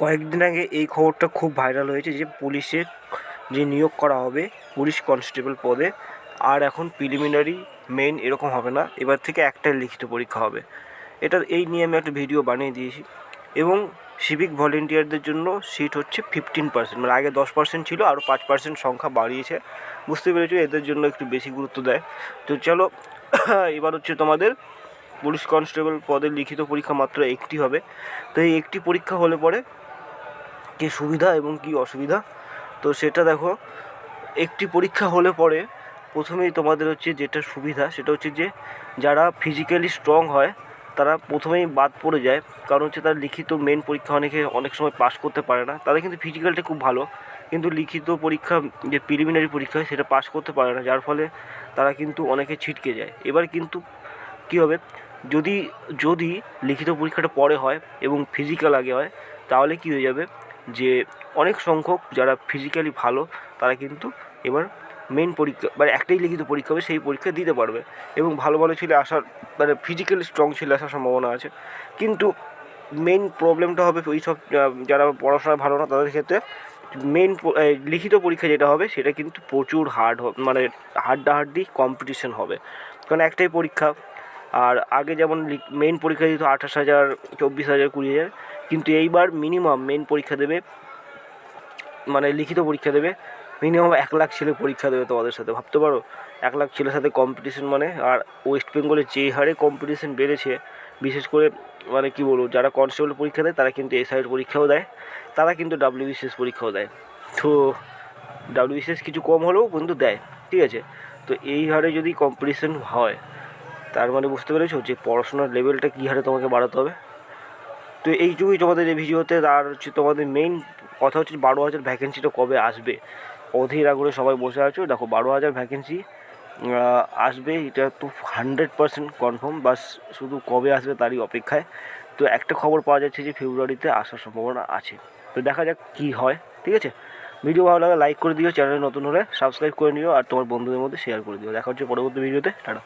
কয়েকদিন আগে এই খবরটা খুব ভাইরাল হয়েছে যে পুলিশে যে নিয়োগ করা হবে পুলিশ কনস্টেবল পদে, আর এখন প্রিলিমিনারি মেইন এরকম হবে না। এবার থেকে একটাই লিখিত পরীক্ষা হবে। এটা এই নিয়ে আমি একটা ভিডিও বানিয়ে দিয়েছি। এবং সিভিক ভলেন্টিয়ারদের জন্য সিট হচ্ছে ফিফটিন পার্সেন্ট মানে আগে দশ পার্সেন্ট ছিল আরও পাঁচ পার্সেন্ট সংখ্যা বাড়িয়েছে। বুঝতে পেরেছ, এদের জন্য একটু বেশি গুরুত্ব দেয়। তো চলো, এবার হচ্ছে তোমাদের পুলিশ কনস্টেবল পদের লিখিত পরীক্ষা মাত্র একটি হবে। তো এই একটি পরীক্ষা হলে পরে কী সুবিধা এবং কী অসুবিধা? তো সেটা দেখো, একটি পরীক্ষা হলে পরে প্রথমেই তোমাদের হচ্ছে যেটা সুবিধা সেটা হচ্ছে যে যারা ফিজিক্যালি স্ট্রং হয়, তারা প্রথমেই বাদ পড়ে যায়। কারণ হচ্ছে তারা লিখিত মেন পরীক্ষা অনেকে অনেক সময় পাস করতে পারে না। তাদের কিন্তু ফিজিক্যালটা খুব ভালো। কিন্তু লিখিত পরীক্ষা, যে প্রিলিমিনারি পরীক্ষা হয়, সেটা পাস করতে পারে না। যার ফলে তারা কিন্তু অনেকে ছিটকে যায়। এবার কিন্তু কী হবে? যদি যদি লিখিত পরীক্ষাটা পরে হয় এবং ফিজিক্যাল আগে হয়, তাহলে কী হয়ে যাবে? যে অনেক সংখ্যক যারা ফিজিক্যালি ভালো, তারা কিন্তু এবার মেন পরীক্ষা মানে একটাই লিখিত পরীক্ষা হবে, সেই পরীক্ষা দিতে পারবে। এবং ভালো ভালো ছেলে আসার মানে ফিজিক্যালি স্ট্রং ছেলে আসার সম্ভাবনা আছে। কিন্তু মেন প্রবলেমটা হবে ওই সব যারা পড়াশোনায় ভালো না, তাদের ক্ষেত্রে মেন লিখিত পরীক্ষা যেটা হবে, সেটা কিন্তু প্রচুর হার্ড মানে হাড্ডাহাড্ডি কম্পিটিশন হবে। কারণ একটাই পরীক্ষা আর আগে যেমন মেন পরীক্ষা দিত আঠাশ হাজার, চব্বিশ হাজার, কুড়ি হাজার, কিন্তু এইবার মিনিমাম মেন পরীক্ষা দেবে মানে লিখিত পরীক্ষা দেবে মিনিমাম এক লাখ ছেলে পরীক্ষা দেবে তোমাদের সাথে, ভাবতে পারো? এক লাখ ছেলের সাথে কম্পিটিশন মানে আর ওয়েস্ট বেঙ্গলে যে হারে কম্পিটিশন বেড়েছে, বিশেষ করে মানে কী বলব, যারা কনস্টেবল পরীক্ষা দেয়, তারা কিন্তু এসআইয়ের পরীক্ষাও দেয়, তারা কিন্তু ডাব্লিউবিসিএস পরীক্ষাও দেয়। তো ডাব্লিউবিসিএস কিছু কম হলেও কিন্তু দেয়, ঠিক আছে? তো এই হারে যদি কম্পিটিশন হয় তার মানে বুঝতে পেরেছ যে পড়াশোনার লেভেলটা কী হারে তোমাকে বাড়াতে হবে? তো এইটুকুই তোমাদের এই ভিডিওতে, আর হচ্ছে তোমাদের মেইন কথা হচ্ছে বারো হাজার ভ্যাকেন্সিটা কবে আসবে? অধীর আগ্রহে সবাই বসে আছো। দেখো, বারো হাজার ভ্যাকেন্সি আসবে, এটা তো হান্ড্রেড পার্সেন্ট কনফার্ম বাস শুধু কবে আসবে তারই অপেক্ষায়। তো একটা খবর পাওয়া যাচ্ছে যে ফেব্রুয়ারিতে আসার সম্ভাবনা আছে। তো দেখা যাক কী হয়, ঠিক আছে? ভিডিও ভালো লাগে লাইক করে দিও, চ্যানেলে নতুন হলে সাবস্ক্রাইব করে নিও, আর তোমার বন্ধুদের মধ্যে শেয়ার করে দিও। দেখা হচ্ছে পরবর্তী ভিডিওতে, টাটা।